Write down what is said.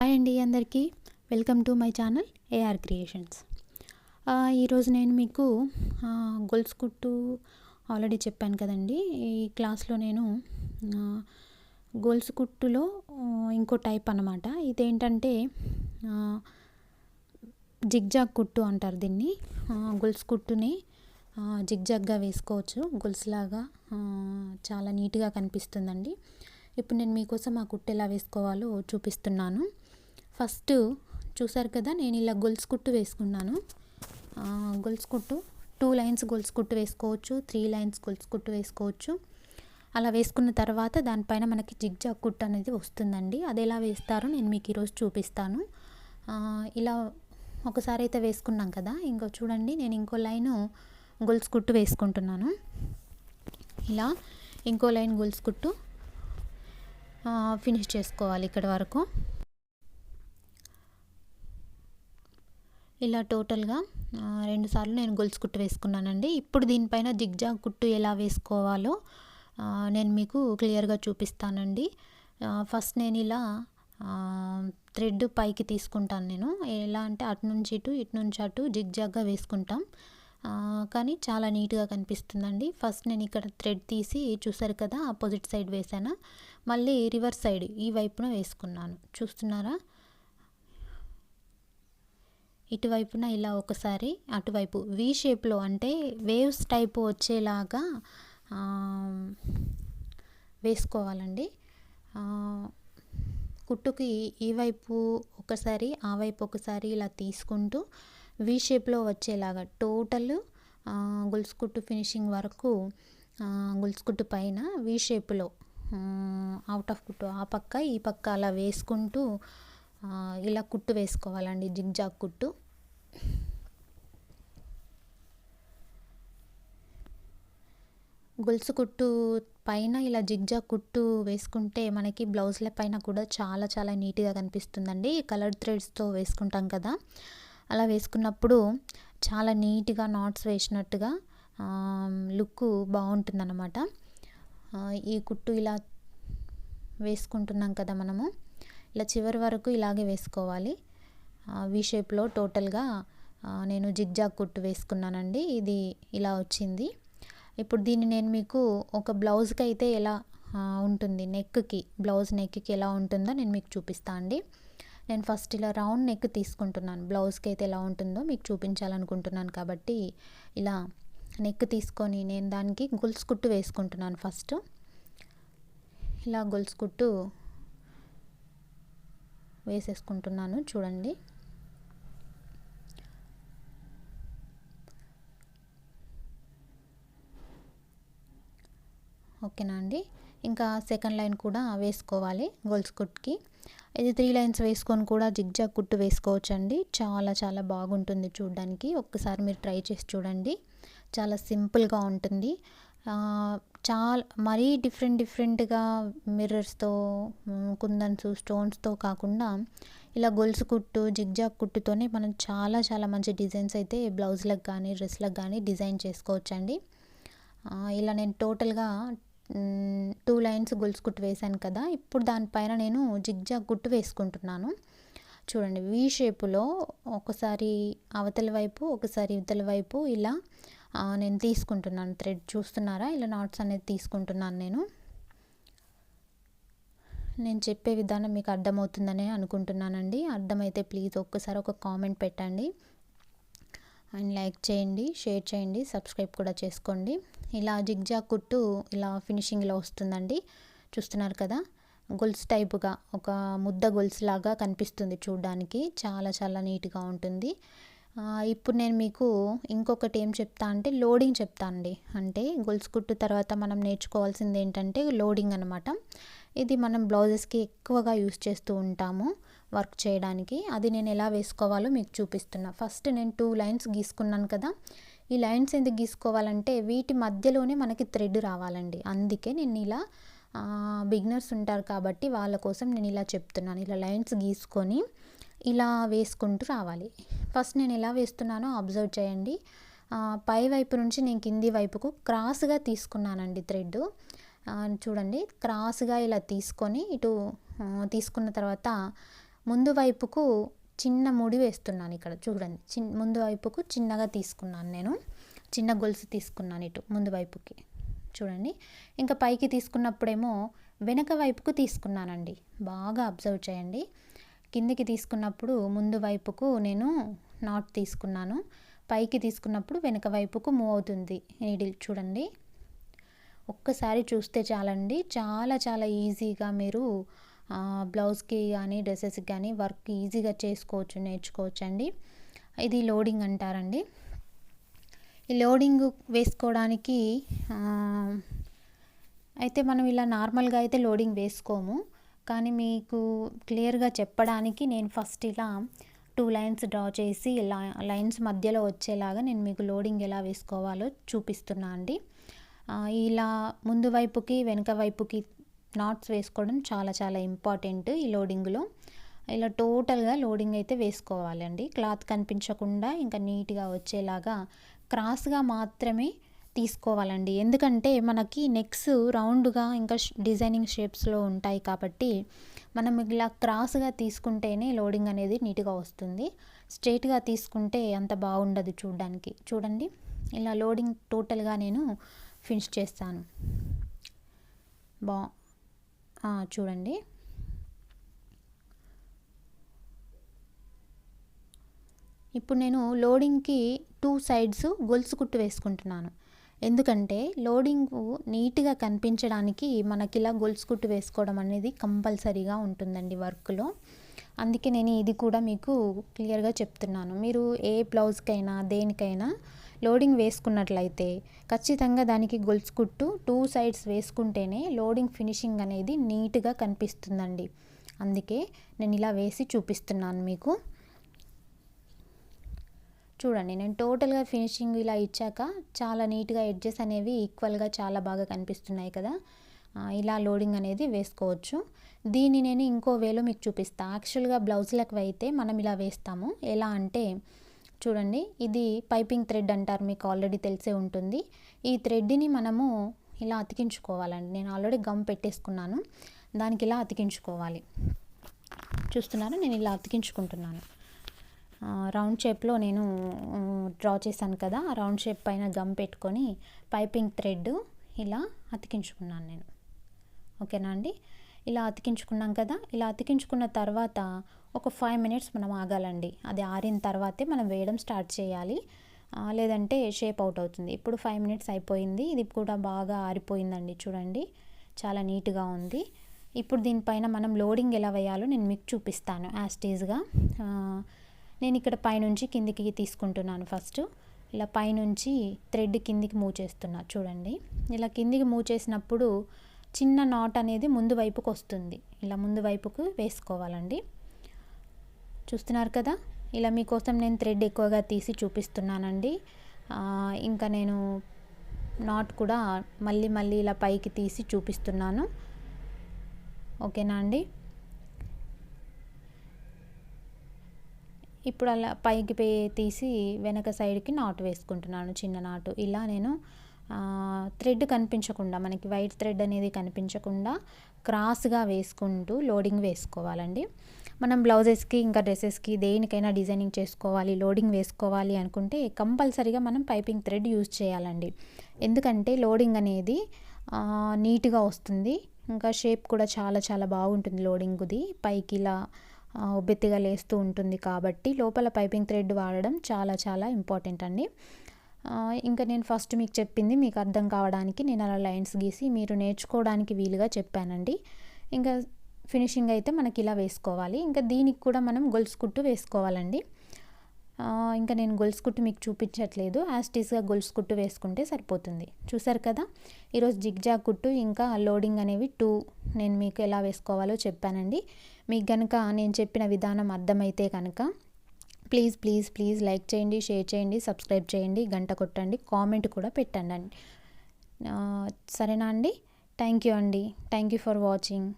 Hi అండి అందరికీ. Welcome to my channel AR creations ఈరోజు నేను మీకు గొలుసు కుట్టు ఆల్రెడీ చెప్పాను కదండి. ఈ క్లాస్లో నేను ఆ, గొలుసు కుట్టులో ఇంకో టైప్ అన్నమాట. ఇదేంటంటే జిగ్జాగ్ కుట్టు అంటారు దీన్ని. గొలుసు కుట్టుని జిగ్జాగ్గా వేసుకోవచ్చు. గొలుసులాగా చాలా నీట్గా కనిపిస్తుందండి. ఇప్పుడు నేను మీకోసం ఆ కుట్టు ఎలా వేసుకోవాలో చూపిస్తున్నాను. ఫస్ట్ చూసారు కదా నేను ఇలా గొలుసు కుట్టు వేసుకున్నాను. గొలుసు కుట్టు టూ లైన్స్ గొలుసు కుట్టు వేసుకోవచ్చు త్రీ లైన్స్ గొలుసు కుట్టు వేసుకోవచ్చు. అలా వేసుకున్న తర్వాత దానిపైన మనకి జిగ్జాగ్ కుట్టు అనేది వస్తుందండి. అది ఎలా వేస్తారో నేను మీకు ఈరోజు చూపిస్తాను. ఇలా ఒకసారి అయితే వేసుకున్నాం కదా ఇంకో చూడండి నేను ఇంకో లైను గొలుసు కుట్టు వేసుకుంటున్నాను. ఇలా ఇంకో లైన్ గొలుసు కుట్టు ఫినిష్ చేసుకోవాలి ఇక్కడ వరకు. ఇలా టోటల్గా రెండుసార్లు నేను గొలుసు కుట్టు వేసుకున్నానండి. ఇప్పుడు దీనిపైన జిగ్జాగ్ కుట్టు ఎలా వేసుకోవాలో నేను మీకు క్లియర్గా చూపిస్తానండి. ఫస్ట్ నేను ఇలా థ్రెడ్ పైకి తీసుకుంటాను నేను. ఎలా అంటే అటు నుంచి ఇటు ఇటు నుంచి అటు జిగ్జాగ్గా వేసుకుంటాం. కానీ చాలా నీట్గా కనిపిస్తుందండి. ఫస్ట్ నేను ఇక్కడ థ్రెడ్ తీసి చూసారు కదా ఆపోజిట్ సైడ్ వేసాను? మళ్ళీ రివర్స్ సైడ్ ఈ వైపున వేసుకున్నాను. చూస్తున్నారా? ఇటువైపున ఇలా ఒకసారి అటువైపు వి షేప్లో అంటే వేవ్స్ టైప్ వచ్చేలాగా వేసుకోవాలండి. కుట్టుకి ఈ వైపు ఒకసారి ఆ వైపు ఒకసారి ఇలా తీసుకుంటూ వి షేప్లో వచ్చేలాగా టోటల్ గొలుసు కుట్టు ఫినిషింగ్ వరకు ఆ, కుట్టు పైన వి షేప్లో అవుట్ ఆఫ్ కుట్టు ఆ పక్క ఈ పక్క అలా వేసుకుంటూ ఇలా కుట్టు వేసుకోవాలండి జిగ్జాగ్ కుట్టు. గొలుసు కుట్టు పైన ఇలా జిగ్జాగ్ కుట్టు వేసుకుంటే మనకి బ్లౌజ్ల పైన కూడా చాలా చాలా నీట్గా కనిపిస్తుందండి. కలర్ థ్రెడ్స్తో వేసుకుంటాం కదా. అలా వేసుకున్నప్పుడు చాలా నీట్గా నాట్స్ వేసినట్టుగా లుక్ బాగుంటుందన్నమాట. ఈ కుట్టు ఇలా వేసుకుంటున్నాం కదా మనము. ఇలా చివరి వరకు ఇలాగే వేసుకోవాలి. వి షేప్లో టోటల్గా నేను జిగ్జాగ్ కుట్టు వేసుకున్నానండి. ఇది ఇలా వచ్చింది. ఇప్పుడు దీన్ని నేను మీకు ఒక బ్లౌజ్కి అయితే ఎలా ఉంటుంది నెక్కి బ్లౌజ్ నెక్కి ఎలా ఉంటుందో నేను మీకు చూపిస్తాను అండి. నేను ఫస్ట్ ఇలా రౌండ్ నెక్ తీసుకుంటున్నాను. బ్లౌజ్కి అయితే ఎలా ఉంటుందో మీకు చూపించాలనుకుంటున్నాను కాబట్టి ఇలా నెక్ తీసుకొని నేను దానికి గొలుసు కుట్టు వేసుకుంటున్నాను ఫస్ట్ ఇలా గొలుసు కుట్టు వేసేసుకుంటున్నాను. చూడండి. ఓకేనా అండి? ఇంకా సెకండ్ లైన్ కూడా వేసుకోవాలి గోల్స్ కుట్కి ఇది త్రీ లైన్స్ వేసుకొని కూడా జిగ్జాగ్ కుట్టు వేసుకోవచ్చండి. చాలా చాలా బాగుంటుంది చూడడానికి. ఒక్కసారి మీరు ట్రై చేసి చూడండి. చాలా సింపుల్గా ఉంటుంది. చాలా మరీ డిఫరెంట్ డిఫరెంట్గా మిర్రర్స్తో కుందన్స్ స్టోన్స్తో కాకుండా ఇలా గొలుసు కుట్టు జిగ్జాగ్ కుట్టుతోనే మనం చాలా చాలా మంచి డిజైన్స్ అయితే బ్లౌజ్లకు కానీ డ్రెస్లకు కానీ డిజైన్ చేసుకోవచ్చండి. ఇలా నేను టోటల్గా టూ లైన్స్ గొలుసు కుట్టు వేశాను కదా ఇప్పుడు దానిపైన నేను జిగ్జాగ్ కుట్టు వేసుకుంటున్నాను. చూడండి వి షేపులో ఒకసారి అవతల వైపు ఒకసారి ఇవతల వైపు ఇలా నేను తీసుకుంటున్నాను. థ్రెడ్ చూస్తున్నారా? ఇలా నాట్స్ అనేది తీసుకుంటున్నాను నేను. నేను చెప్పే విధానం మీకు అర్థమవుతుందని అనుకుంటున్నానండి. అర్థమైతే ప్లీజ్ ఒక్కసారి ఒక కామెంట్ పెట్టండి. అండ్ లైక్ చేయండి షేర్ చేయండి సబ్స్క్రైబ్ కూడా చేసుకోండి. ఇలా జిగ్జాగ్ కుట్టు ఇలా ఫినిషింగ్లో వస్తుందండి. చూస్తున్నారు కదా? గొలుసు టైపుగా ఒక ముద్ద గొలుసు లాగా కనిపిస్తుంది చూడడానికి. చాలా చాలా నీట్గా ఉంటుంది. ఇప్పుడు నేను మీకు ఇంకొకటి ఏం చెప్తా అంటే లోడింగ్ చెప్తా అండి. అంటే గొలుసు కుట్టు తర్వాత మనం నేర్చుకోవాల్సింది ఏంటంటే లోడింగ్ అనమాట ఇది మనం బ్లౌజెస్కి ఎక్కువగా యూస్ చేస్తూ ఉంటాము వర్క్ చేయడానికి. అది నేను ఎలా వేసుకోవాలో మీకు చూపిస్తున్నా. ఫస్ట్ నేను టూ లైన్స్ గీసుకున్నాను కదా. ఈ లైన్స్ ఎందుకు గీసుకోవాలంటే వీటి మధ్యలోనే మనకి థ్రెడ్ రావాలండి. అందుకే నేను ఇలా బిగినర్స్ ఉంటారు కాబట్టి వాళ్ళ కోసం నేను ఇలా చెప్తున్నాను. ఇలా లైన్స్ గీసుకొని ఇలా వేసుకుంటూ రావాలి. ఫస్ట్ నేను ఎలా వేస్తున్నానో అబ్జర్వ్ చేయండి. పై వైపు నుంచి నేను కింది వైపుకు క్రాస్గా తీసుకున్నానండి థ్రెడ్. చూడండి క్రాస్గా ఇలా తీసుకొని ఇటు తీసుకున్న తర్వాత ముందు వైపుకు చిన్న ముడి వేస్తున్నాను ఇక్కడ. చూడండి చిన్ ముందు వైపుకు చిన్నగా తీసుకున్నాను నేను. చిన్న గొలుసు తీసుకున్నాను ఇటు ముందు వైపుకి. చూడండి ఇంకా పైకి తీసుకున్నప్పుడేమో వెనక వైపుకు తీసుకున్నానండి. బాగా అబ్జర్వ్ చేయండి. కిందికి తీసుకున్నప్పుడు ముందు వైపుకు నేను నాట్ తీసుకున్నాను. పైకి తీసుకున్నప్పుడు వెనుక వైపుకు మూవ్ అవుతుంది నీడిల్ చూడండి. ఒక్కసారి చూస్తే చాలండి. చాలా చాలా ఈజీగా మీరు బ్లౌజ్కి కానీ డ్రెస్సెస్కి కానీ వర్క్ ఈజీగా చేసుకోవచ్చు నేర్చుకోవచ్చు అండి ఇది లోడింగ్ అంటారండి. ఈ లోడింగ్ వేసుకోవడానికి అయితే మనం ఇలా నార్మల్గా అయితే లోడింగ్ వేసుకోము. కానీ మీకు క్లియర్గా చెప్పడానికి నేను ఫస్ట్ ఇలా టూ లైన్స్ డ్రా చేసి లైన్స్ మధ్యలో వచ్చేలాగా నేను మీకు లోడింగ్ ఎలా వేసుకోవాలో చూపిస్తున్నా అండి. ఇలా ముందు వైపుకి వెనుక వైపుకి నాట్స్ వేసుకోవడం చాలా చాలా ఇంపార్టెంట్ ఈ లోడింగ్లో. ఇలా టోటల్గా లోడింగ్ అయితే వేసుకోవాలండి. క్లాత్ కనిపించకుండా ఇంకా నీట్గా వచ్చేలాగా క్రాస్గా మాత్రమే తీసుకోవాలండి. ఎందుకంటే మనకి నెక్స్ రౌండ్గా ఇంకా డిజైనింగ్ షేప్స్లో ఉంటాయి కాబట్టి మనం ఇలా క్రాస్గా తీసుకుంటేనే లోడింగ్ అనేది నీట్గా వస్తుంది. స్ట్రైట్గా తీసుకుంటే అంత బాగుండదు చూడడానికి. చూడండి. ఇలా లోడింగ్ టోటల్గా నేను ఫినిష్ చేస్తాను. బా చూడండి. ఇప్పుడు నేను లోడింగ్కి టూ సైడ్స్ గొలుసు కుట్టు వేసుకుంటున్నాను. ఎందుకంటే లోడింగ్ నీట్గా కనిపించడానికి మనకి ఇలా గొలుసు కుట్టు వేసుకోవడం అనేది కంపల్సరీగా ఉంటుందండి వర్క్లో. అందుకే నేను ఇది కూడా మీకు క్లియర్గా చెప్తున్నాను. మీరు ఏ బ్లౌజ్కైనా దేనికైనా లోడింగ్ వేసుకున్నట్లయితే ఖచ్చితంగా దానికి గొలుసు కుట్టు టూ సైడ్స్ వేసుకుంటేనే లోడింగ్ ఫినిషింగ్ అనేది నీట్గా కనిపిస్తుందండి. అందుకే నేను ఇలా వేసి చూపిస్తున్నాను మీకు. చూడండి నేను టోటల్గా ఫినిషింగ్ ఇలా ఇచ్చాక చాలా నీట్గా ఎడ్జెస్ అనేవి ఈక్వల్గా చాలా బాగా కనిపిస్తున్నాయి కదా. ఇలా లోడింగ్ అనేది వేసుకోవచ్చు. దీన్ని నేను ఇంకో వేలో మీకు చూపిస్తాను యాక్చువల్గా బ్లౌజులకు అయితే మనం ఇలా వేస్తాము. ఎలా అంటే చూడండి ఇది పైపింగ్ థ్రెడ్ అంటారు మీకు ఆల్రెడీ తెలిసే ఉంటుంది. ఈ థ్రెడ్ని మనము ఇలా అతికించుకోవాలండి. నేను ఆల్రెడీ గమ్ పెట్టేసుకున్నాను. దానికి ఇలా అతికించుకోవాలి. చూస్తున్నాను నేను ఇలా అతికించుకుంటున్నాను. రౌండ్ షేప్లో నేను డ్రా చేశాను కదా ఆ రౌండ్ షేప్ పైన గమ్ పెట్టుకొని పైపింగ్ థ్రెడ్ ఇలా అతికించుకున్నాను నేను. ఓకేనా అండి? ఇలా అతికించుకున్నాం కదా ఇలా అతికించుకున్న తర్వాత ఒక ఫైవ్ మినిట్స్ మనం ఆగాలండి. అది ఆరిన తర్వాతే మనం వేయడం స్టార్ట్ చేయాలి. లేదంటే షేప్ అవుట్ అవుతుంది. ఇప్పుడు ఫైవ్ మినిట్స్ అయిపోయింది. ఇది కూడా బాగా ఆరిపోయిందండి చూడండి. చాలా నీట్గా ఉంది. ఇప్పుడు దీనిపైన మనం లోడింగ్ ఎలా వేయాలో నేను మీకు చూపిస్తాను యాస్టీజ్గా నేను ఇక్కడ పైనుంచి కిందికి తీసుకుంటున్నాను ఫస్ట్ ఇలా పైనుంచి థ్రెడ్ కిందికి మూవ్ చేస్తున్నా చూడండి. ఇలా కిందికి మూవ్ చేసినప్పుడు చిన్న నాట్ అనేది ముందు వైపుకు వస్తుంది. ఇలా ముందు వైపుకు వేసుకోవాలండి. చూస్తున్నారు కదా? ఇలా మీకోసం నేను థ్రెడ్ ఎక్కువగా తీసి చూపిస్తున్నానండి. ఇంకా నేను నాట్ కూడా మళ్ళీ మళ్ళీ ఇలా పైకి తీసి చూపిస్తున్నాను. ఓకేనా అండి? ఇప్పుడు అలా పైకి పే తీసి వెనక సైడ్కి నాటు వేసుకుంటున్నాను చిన్న నాటు. ఇలా నేను థ్రెడ్ కనిపించకుండా మనకి వైట్ థ్రెడ్ అనేది కనిపించకుండా క్రాస్గా వేసుకుంటూ లోడింగ్ వేసుకోవాలండి. మనం బ్లౌజెస్కి ఇంకా డ్రెస్సెస్కి దేనికైనా డిజైనింగ్ చేసుకోవాలి లోడింగ్ వేసుకోవాలి అనుకుంటే కంపల్సరీగా మనం పైపింగ్ థ్రెడ్ యూజ్ చేయాలండి. ఎందుకంటే లోడింగ్ అనేది నీట్గా వస్తుంది. ఇంకా షేప్ కూడా చాలా చాలా బాగుంటుంది లోడింగ్ది. పైకి ఇలా ఉబ్బెత్తిగా లేస్తూ ఉంటుంది కాబట్టి లోపల పైపింగ్ థ్రెడ్ వాడడం చాలా చాలా ఇంపార్టెంట్ అండి. ఇంకా నేను ఫస్ట్ మీకు చెప్పింది మీకు అర్థం కావడానికి నేను అలా లైన్స్ గీసి మీరు నేర్చుకోవడానికి వీలుగా చెప్పానండి. ఇంకా ఫినిషింగ్ అయితే మనకి ఇలా వేసుకోవాలి. ఇంకా దీనికి కూడా మనం గొలుసు కుట్టు వేసుకోవాలండి. ఇంకా నేను గొలుసు కుట్టు మీకు చూపించట్లేదు. యాస్టీస్గా గొలుసు కుట్టు వేసుకుంటే సరిపోతుంది. చూసారు కదా? ఈరోజు జిగ్జా కుట్టు ఇంకా లోడింగ్ అనేవి టూ నేను మీకు ఎలా వేసుకోవాలో చెప్పానండి. మీకు కనుక నేను చెప్పిన విధానం అర్థమైతే కనుక ప్లీజ్ ప్లీజ్ ప్లీజ్ లైక్ చేయండి షేర్ చేయండి సబ్స్క్రైబ్ చేయండి గంట కొట్టండి కామెంట్ కూడా పెట్టండి అండి. సరేనా అండి? థ్యాంక్ యూ అండి. Thank you for watching